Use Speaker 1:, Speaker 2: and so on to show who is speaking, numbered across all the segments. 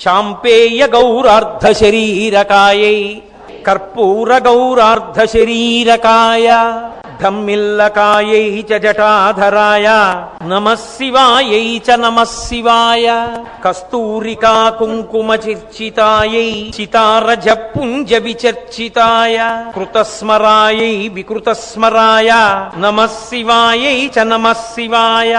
Speaker 1: చాంపేయ గౌరార్ధ శరీరకాయై కర్పూర గౌరార్ధ శరీరకాయ ధమ్మిల్లకాయై చ జటాధరాయ నమ శివాయై చ నమ శివాయ కస్తూరికా కుంకుమ చిర్చితాయై చితారజ పుంజ విచర్చితాయ కృతస్మరాయై వికృతస్మరాయ నమ శివాయై చ నమ శివాయ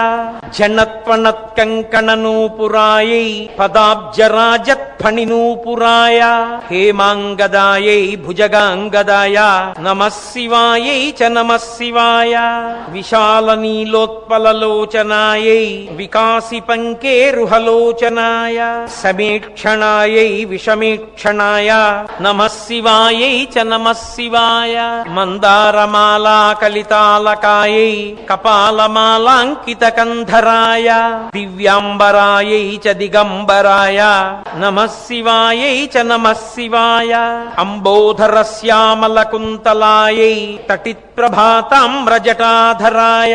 Speaker 1: పదాబ్జరాజత్ ఫణినూపురాయ హేమాంగదాయై భుజగాంగదాయ నమ శివాయై చ నమ శివాయ విశాల నీలోత్పలలోచనాయై వికాసి పంకేరుహలోచనాయ సమీక్షణాయై విషమీక్షణాయ నమ శివాయై చ నమ శివాయ మందారమాలా కలితాలకాయై కపాలమాలాంకిత కంధరాయ దివ్యాంబరాయై చ దిగంబరాయ నమ శివాయై చ నమ శివాయ అంబోధర శ్యామల కుంతలాయై తటిత్ ప్రభాతామ్రజటాధరాయ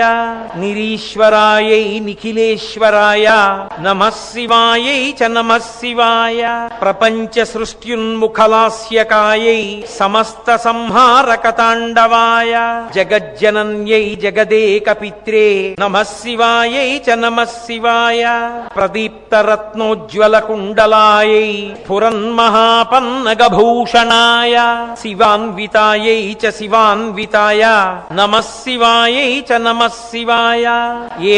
Speaker 1: నిరీశ్వరాయై నిఖిలేశ్వరాయ నమ శివాయై చ నమ శివాయ ప్రపంచ సృష్ట్యున్ముఖలాస్యకాయై సమస్త సంహారకతాండవాయ జగజ్జనన్యై జగదేక పిత్రే నమ శివాయై చ నమ శివాయ ప్రదీప్త కుండలాయై పురన్మహాపన్నగభూషణాయ శివాన్వితాయై చ శివాన్వితాయ నమ చ నమ శివాయ.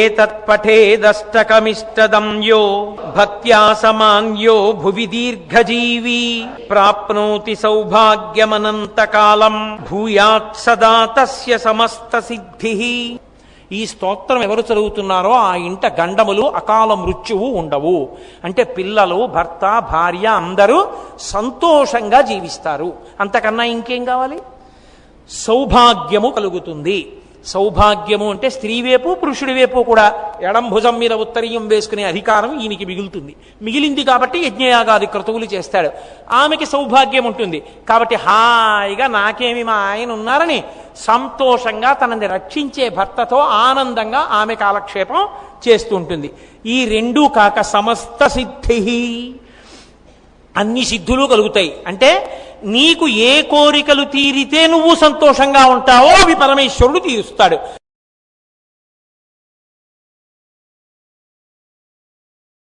Speaker 1: తత్పఠేదష్టకమిష్టదం యో భక్త్యా సమాన్యో భువి దీర్ఘజీవీ. ప్రాప్నోతి సౌభాగ్యమనంతకాలం భూయాత్ సదా తస్య సమస్త సిద్ధి. ఈ స్తోత్రం ఎవరు చదువుతున్నారో ఆ ఇంట గండములు అకాల మృత్యువు ఉండవు. అంటే పిల్లలు భర్త భార్య అందరూ సంతోషంగా జీవిస్తారు. అంతకన్నా ఇంకేం కావాలి? సౌభాగ్యము కలుగుతుంది. సౌభాగ్యము అంటే స్త్రీ వైపు పురుషుడి వైపు కూడా ఎడం భుజం మీద ఉత్తరీయం వేసుకునే అధికారం ఈయనకి మిగులుతుంది. మిగిలింది కాబట్టి యజ్ఞయాగాది క్రతువులు చేస్తాడు. ఆమెకి సౌభాగ్యం ఉంటుంది. కాబట్టి హాయిగా నాకేమి మా ఆయన ఉన్నారని సంతోషంగా తనని రక్షించే భర్తతో ఆనందంగా ఆమె కాలక్షేపం చేస్తుంటుంది ఈ రెండూ కాక సమస్త సిద్ధి అన్ని సిద్ధులు కలుగుతాయి. అంటే నీకు ఏ కోరికలు తీరితే నువ్వు సంతోషంగా ఉంటావో అవి పరమేశ్వరుడు తీరుస్తాడు.